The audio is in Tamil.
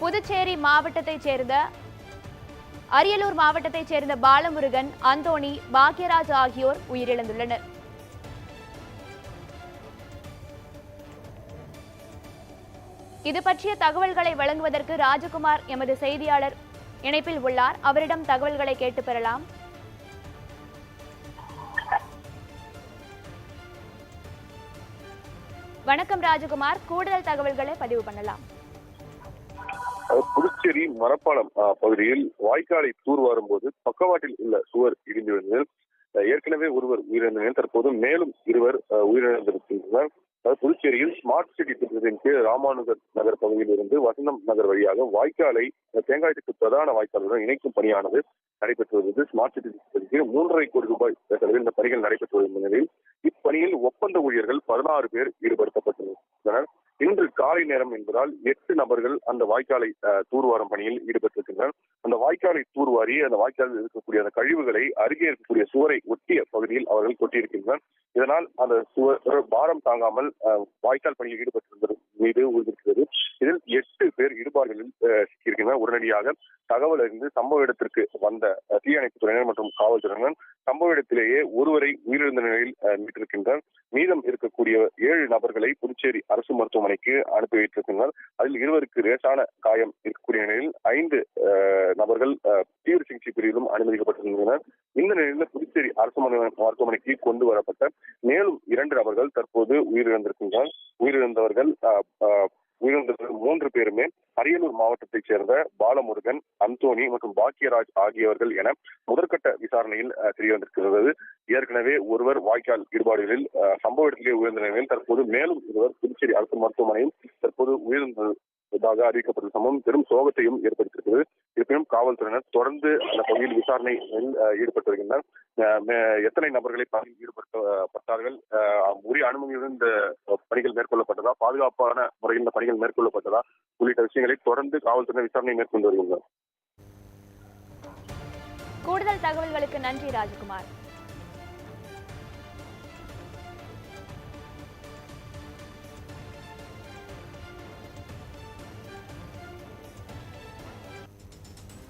புதுச்சேரி மாவட்டத்தைச் சேர்ந்த அரியலூர் மாவட்டத்தைச் சேர்ந்த பாலமுருகன் அந்தோணி பாக்யராஜ் ஆகியோர் உயிரிழந்துள்ளனர். இது பற்றிய தகவல்களை வழங்குவதற்கு ராஜகுமார் எமது செய்தியாளர் இணைப்பில் உள்ளார். அவரிடம் தகவல்களை கேட்டு பெறலாம். வணக்கம் ராஜகுமார். கூடுதல் தகவல்களை பதிவு பண்ணலாம். புதுச்சேரி மரப்பாலம் பகுதியில் வாய்க்காலை தூர்வாரும் போது பக்கவாட்டில் உள்ள சுவர் இடிந்து விழுந்ததில் ஏற்கனவே ஒருவர் உயிரிழந்தனர். தற்போது மேலும் இருவர் உயிரிழந்திருக்கின்றனர். அதாவது புதுச்சேரியில் ஸ்மார்ட் சிட்டி திட்டத்தின் கீழ் ராமானுஜர் நகர் பகுதியில் இருந்து வசந்தம் நகர் வழியாக வாய்க்காலை அஹ், பிரதான வாய்க்காலுடன் இணைக்கும் பணியானது நடைபெற்று வருகிறது. ஸ்மார்ட் சிட்டி திட்டத்தின் கீழ் மூன்றரை கோடி ரூபாய் செலவில் இந்த பணிகள் நடைபெற்று வரும் நிலையில் இப்பணியில் ஒப்பந்த ஊழியர்கள் பதினாறு பேர் ஈடுபடுத்தப்பட்டு நேரம் என்பதால் எட்டு நபர்கள் அந்த வாய்க்காலை தூர்வாரும் பணியில் ஈடுபட்டிருக்கின்றனர். அந்த வாய்க்காலை தூர்வாரி அந்த வாய்க்காலில் இருக்கக்கூடிய அந்த கழிவுகளை அருகே இருக்கக்கூடிய சுவரை ஒட்டிய பகுதியில் அவர்கள் கொட்டியிருக்கின்றனர். இதனால் அந்த சுவர் பாரம் தாங்காமல் வாய்க்கால் பணியில் ஈடுபட்டிருந்தது மீது விழுந்திருக்கிறது இதில் எட்டு பேர் இடுபாடுகளில் சிக்கியிருக்கின்றனர். உடனடியாக தகவல் அறிந்து சம்பவ இடத்திற்கு வந்த தீயணைப்பு துறையினர் மற்றும் காவல்துறையினர் சம்பவ இடத்திலேயே ஒருவரை உயிரிழந்த நிலையில் மீட்டிருக்கின்றனர். மீதம் இருக்கக்கூடிய ஏழு நபர்களை புதுச்சேரி அரசு மருத்துவமனைக்கு அனுப்பி வைத்திருக்கின்றனர். அதில் இருவருக்கு லேசான காயம் இருக்கக்கூடிய நிலையில் ஐந்து நபர்கள் அஹ், தீவிர சிகிச்சை பிரிவிலும் அனுமதிக்கப்பட்டிருந்தனர் இந்த நிலையில் புதுச்சேரி அரசு மருத்துவமனைக்கு கொண்டு வரப்பட்ட மேலும் இரண்டு நபர்கள் தற்போது உயிரிழந்திருக்கின்றனர். உயிரிழந்தவர்கள் அஹ், அஹ், உயிரிழந்தவர்கள் மூன்று பேருமே அரியலூர் மாவட்டத்தைச் சேர்ந்த பாலமுருகன் அந்தோணி மற்றும் பாக்கியராஜ் ஆகியவர்கள் என முதற்கட்ட விசாரணையில் தெரியவந்திருக்கிறது. தெரிய வந்திருக்கிறது ஏற்கனவே ஒருவர் வாய்க்கால் ஈடுபாடுகளில் சம்பவ இடத்திலே உயர்ந்த நிலையில் தற்போது மேலும் இருவர் புதுச்சேரி அரசு மருத்துவமனையில் தற்போது உயிரிழந்ததாக அறிவிக்கப்பட்ட சம்பவம் பெரும் சோகத்தையும் ஏற்படுத்தியிருக்கிறது. இருப்பினும் காவல்துறையினர் தொடர்ந்து அந்த பகுதியில் விசாரணையில் ஈடுபட்டு வருகின்றனர். மே- எத்தனை நபர்களை பணியில் ஈடுபடுத்தப்பட்டார்கள்? உரிய அனுமதியுடன் இந்த பணிகள் மேற்கொள்ளப்பட்டது பாதுகாப்பான முறையில் இந்த பணிகள் மேற்கொள்ளப்பட்டதா உள்ளிட்ட விஷயங்களை தொடர்ந்து காவல்துறை விசாரணை மேற்கொண்டு வருகின்றனர். கூடுதல் தகவல்களுக்கு நன்றி ராஜ்குமார்.